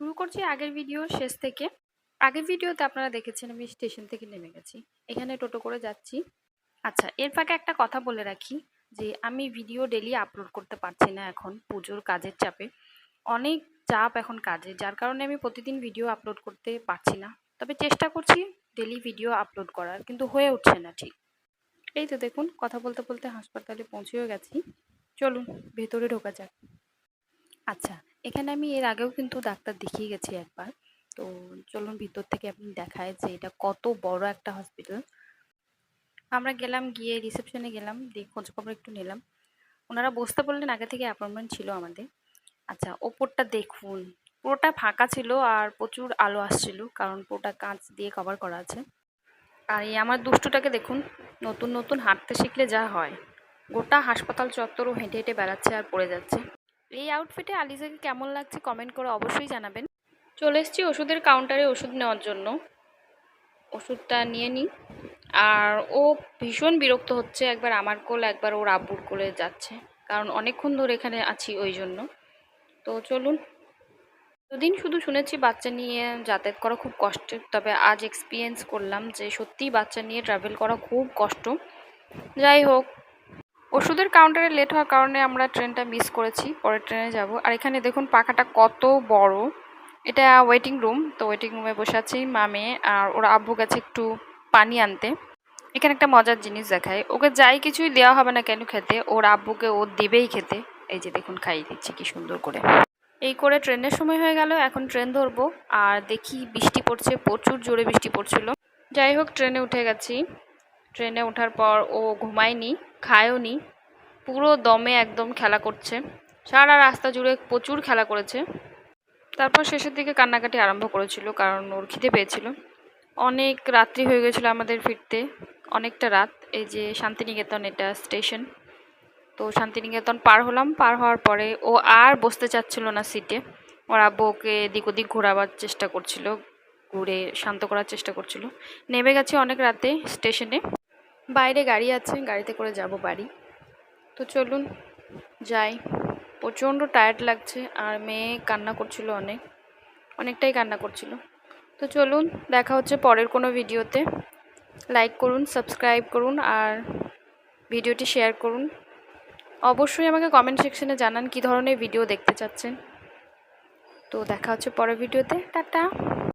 শুরু করছি আগের ভিডিও শেষ থেকে। আগের ভিডিওতে আপনারা দেখেছেন আমি স্টেশন থেকে নেমে গেছি। এখানে টোটো করে যাচ্ছি। আচ্ছা এর ফাঁকে একটা কথা বলে রাখি যে, আমি ভিডিও ডেলি আপলোড করতে পারছি না এখন পুজোর কাজের চাপে। অনেক চাপ এখন কাজে, যার কারণে আমি প্রতিদিন ভিডিও আপলোড করতে পারছি না। তবে চেষ্টা করছি ডেলি ভিডিও আপলোড করার, কিন্তু হয়ে উঠছে না ঠিক। এই তো দেখুন, কথা বলতে বলতে হাসপাতালে পৌঁছেও গেছি। চলুন, ভেতরে ঢোকা যাক। আচ্ছা এখানে আমি এর আগেও কিন্তু ডাক্তার দেখিয়ে গেছি একবার। তো চলুন ভিতর থেকে আপনি দেখায় যে এটা কত বড় একটা হসপিটাল আমরা গেলাম, গিয়ে রিসেপশনে গেলাম, দিয়ে খোঁজ খবর একটু নিলাম। ওনারা বসতে বললেন, আগে থেকে অ্যাপয়েন্টমেন্ট ছিল আমাদের। আচ্ছা ওপরটা দেখুন। পুরোটা ফাঁকা ছিল আর প্রচুর আলো আসছিল, কারণ পুরোটা কাঁচ দিয়ে কভার করা আছে। আর এই আমার দুষ্টুটাকে দেখুন, নতুন নতুন হাঁটতে শিখলে যা হয়। গোটা হাসপাতাল চত্বরও হেঁটে হেঁটে বেড়াচ্ছে আর পড়ে যাচ্ছে। এই আউটফিটে আলিজাকে কেমন লাগছে কমেন্ট করে অবশ্যই জানাবেন। চলে এসেছি ওষুধের কাউন্টারে ওষুধ নেওয়ার জন্য। ওষুধটা নিয়ে নিই। আর ও ভীষণ বিরক্ত হচ্ছে, একবার আমার কোল, একবার ওর আব্বুর কোলে যাচ্ছে। কারণ অনেকক্ষণ ধরে এখানে আছি ওই জন্য। তো চলুন। দুদিন শুধু শুনেছি বাচ্চা নিয়ে যাতায়াত করা খুব কষ্টের তবে আজ এক্সপিরিয়েন্স করলাম যে সত্যিই বাচ্চা নিয়ে ট্রাভেল করা খুব কষ্ট। যাই হোক ওষুধের কাউন্টারে লেট হওয়ার কারণে আমরা ট্রেনটা মিস করেছি, পরের ট্রেনে যাব। আর এখানে দেখুন পাখাটা কত বড়। এটা ওয়েটিং রুম তো ওয়েটিং রুমে বসে আছি মামে, আর ওর আব্বু গেছে একটু পানি আনতে। এখানে একটা মজার জিনিস দেখায়, ওকে যাই কিছুই দেওয়া হবে না কেন খেতে, ওর আব্বুকে ও দেবেই খেতে। এই যে দেখুন খাইয়ে দিচ্ছি কি সুন্দর করে। এই করে ট্রেনের সময় হয়ে গেল, এখন ট্রেন ধরবো। আর দেখি বৃষ্টি পড়ছে, প্রচুর জোরে বৃষ্টি পড়ছিল। যাই হোক ট্রেনে উঠে গেছি। ট্রেনে ওঠার পর ও ঘুমায়নি খায়ও নি পুরো দমে একদম খেলা করছে। সারা রাস্তা জুড়ে প্রচুর খেলা করেছে। তারপর শেষের দিকে কান্নাকাটি আরম্ভ করেছিল কারণ ওর খিদে পেয়েছিল। অনেক রাত্রি হয়ে গেছিল আমাদের ফিরতে, অনেকটা রাত। এই যে শান্তিনিকেতন, এটা স্টেশন। তো শান্তিনিকেতন পার হলাম, পার হওয়ার পরে ও আর বসতে চাচ্ছিল না সিটে। ওর আব্বু ওকে এদিক ওদিক ঘোরাবার চেষ্টা করছিল, ঘুরে শান্ত করার চেষ্টা করছিল। নেমে গেছে অনেক রাতে স্টেশনে। বাইরে গাড়ি আছে গাড়িতে করে যাব বাড়ি। তো চলুন, যাই। প্রচণ্ড টায়ার্ড লাগছে, আর মেয়ে কান্না করছিল অনেক, অনেকটাই কান্না করছিল। তো চলুন, দেখা হচ্ছে পরের কোনো ভিডিওতে। লাইক করুন সাবস্ক্রাইব করুন, আর ভিডিওটি শেয়ার করুন। অবশ্যই আমাকে কমেন্ট সেকশনে জানান কী ধরনের ভিডিও দেখতে চাচ্ছেন। তো দেখা হচ্ছে পরের ভিডিওতে। টাটা!